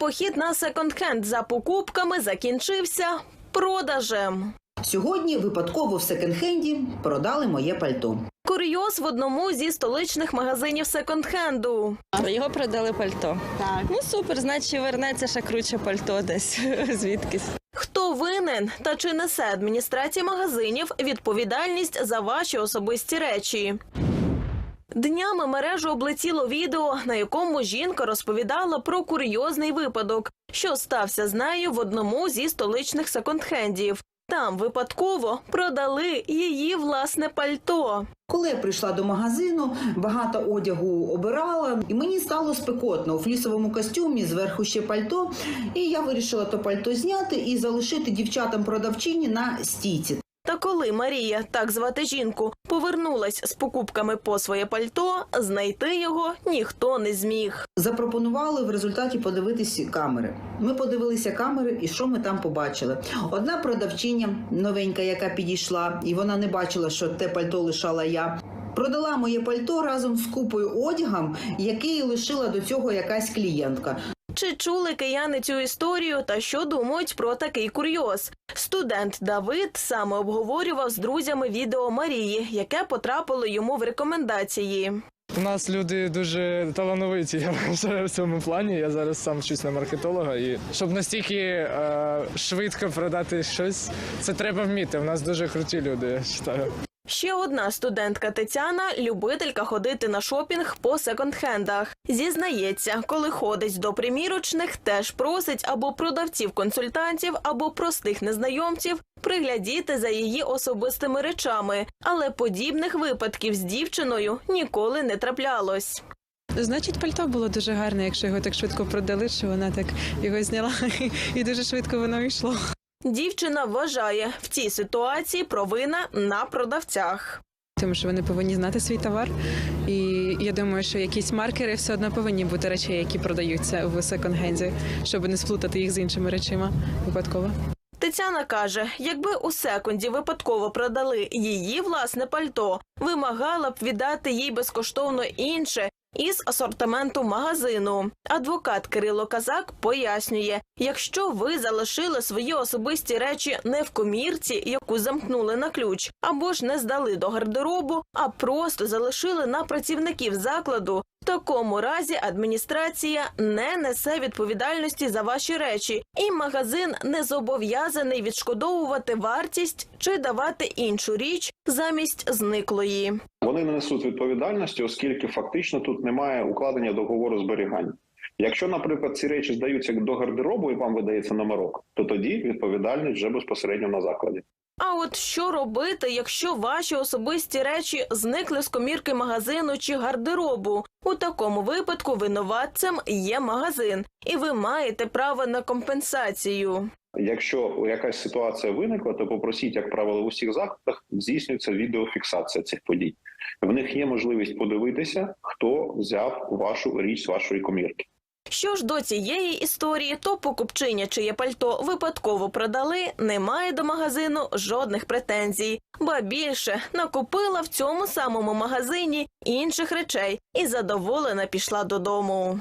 похід на секонд-хенд за покупками закінчився продажем. Сьогодні випадково в секонд-хенді продали моє пальто. Курйоз в одному зі столичних магазинів секонд-хенду. Його продали пальто. Так. Ну супер, значить вернеться ще круче пальто десь звідкись. Хто винен та чи несе адміністрація магазинів відповідальність за ваші особисті речі? Днями мережу облетіло відео, на якому жінка розповідала про курйозний випадок, що стався з нею в одному зі столичних секонд-хендів. Там випадково продали її власне пальто. Коли я прийшла до магазину, багато одягу обирала, і мені стало спекотно у флісовому костюмі, зверху ще пальто. І я вирішила то пальто зняти і залишити дівчатам продавчині на стійці. Та коли Марія, так звати жінку, повернулась з покупками по своє пальто, знайти його ніхто не зміг. Запропонували в результаті подивитися камери. Ми подивилися камери, і що ми там побачили? Одна продавчиня новенька, яка підійшла, і вона не бачила, що те пальто лишала я. Продала моє пальто разом з купою одягом, який лишила до цього якась клієнтка. Чи чули кияни цю історію та що думають про такий курйоз? Студент Давид саме обговорював з друзями відео Марії, яке потрапило йому в рекомендації. У нас люди дуже талановиті. Я в цьому плані. Я зараз сам вчусь на маркетолога, і щоб настільки е, швидко продати щось, це треба вміти. У нас дуже круті люди. Я вважаю. Ще одна студентка Тетяна, любителька ходити на шопінг по секонд-хендах. Зізнається, коли ходить до примірочних, теж просить або продавців-консультантів, або простих незнайомців приглядіти за її особистими речами. Але подібних випадків з дівчиною ніколи не траплялось. Значить, пальто було дуже гарне, якщо його так швидко продали, що вона так його зняла і дуже швидко воно йшло. Дівчина вважає, в цій ситуації провина на продавцях. Тому що вони повинні знати свій товар. І я думаю, що якісь маркери все одно повинні бути речей, які продаються в секонд-хенді, щоб не сплутати їх з іншими речима випадково. Тетяна каже, якби у секунді випадково продали її власне пальто, вимагала б віддати їй безкоштовно інше із асортименту магазину. Адвокат Кирило Казак пояснює: якщо ви залишили свої особисті речі не в комірці, яку замкнули на ключ, або ж не здали до гардеробу, а просто залишили на працівників закладу. В такому разі адміністрація не несе відповідальності за ваші речі, і магазин не зобов'язаний відшкодовувати вартість чи давати іншу річ замість зниклої. Вони не несуть відповідальності, оскільки фактично тут немає укладення договору зберігання. Якщо, наприклад, ці речі здаються до гардеробу і вам видається номерок, то тоді відповідальність вже безпосередньо на закладі. А от що робити, якщо ваші особисті речі зникли з комірки магазину чи гардеробу? У такому випадку винуватцем є магазин, і ви маєте право на компенсацію. Якщо якась ситуація виникла, то попросіть, як правило, в усіх закладах здійснюється відеофіксація цих подій. В них є можливість подивитися, хто взяв вашу річ з вашої комірки. Що ж до цієї історії, то покупчиня, чиє пальто випадково продали, не має до магазину жодних претензій, ба більше накупила в цьому самому магазині інших речей і задоволена пішла додому.